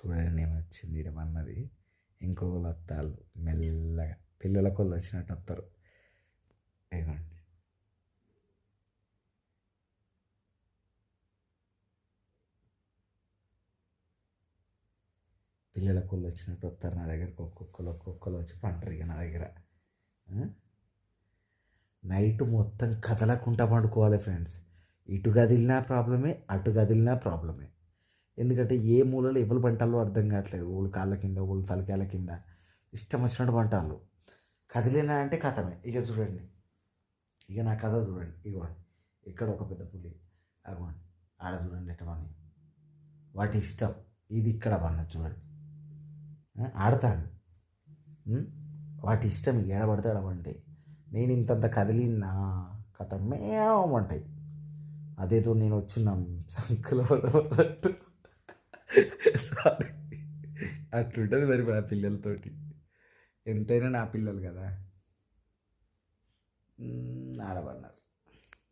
చూడండి ఏమొచ్చింది ఇక్కడ అన్నది. ఇంకొకరు వస్తారు మెల్లగా. పిల్లలకు వాళ్ళు వచ్చినట్టు వస్తారు ఇవ్వండి పిల్లలకు వచ్చినట్టు వస్తారు నా దగ్గరకు. ఒక్కొక్కరు ఒక్కొక్కరు వచ్చి పంటరు ఇక నా దగ్గర. నైట్ మొత్తం కదలకుండా పండుకోవాలి ఫ్రెండ్స్. ఇటు కదిలినా ప్రాబ్లమే అటు కదిలినా ప్రాబ్లమే. ఎందుకంటే ఏ మూలలో ఎవరు పంటాలో అర్థం కావట్లేదు. ఊళ్ళు కాళ్ళ కింద ఊళ్ళు తలకాయల కింద. ఇష్టం వచ్చినట్టు పంటాలు కదిలినా అంటే కథమే. ఇక చూడండి. ఇక నా కథ చూడండి. ఇగోండి ఇక్కడ ఒక పెద్ద పులి. అగోండి ఆడ చూడండి ఎట్ట పని వాటి ఇష్టం. ఇది ఇక్కడ పన్న చూడండి. ఆడతాను వాటి ఇష్టం ఇక ఏడబడితే ఆడమంటాయి నేను ఇంతంత కదిలినా కథ మేమంటాయి అదేదో నేను వచ్చిన సంకుల సారీ. అట్లుంటుంది మరి మా పిల్లలతోటి. ఎంతైనా నా పిల్లలు కదా. ఆడవన్నారు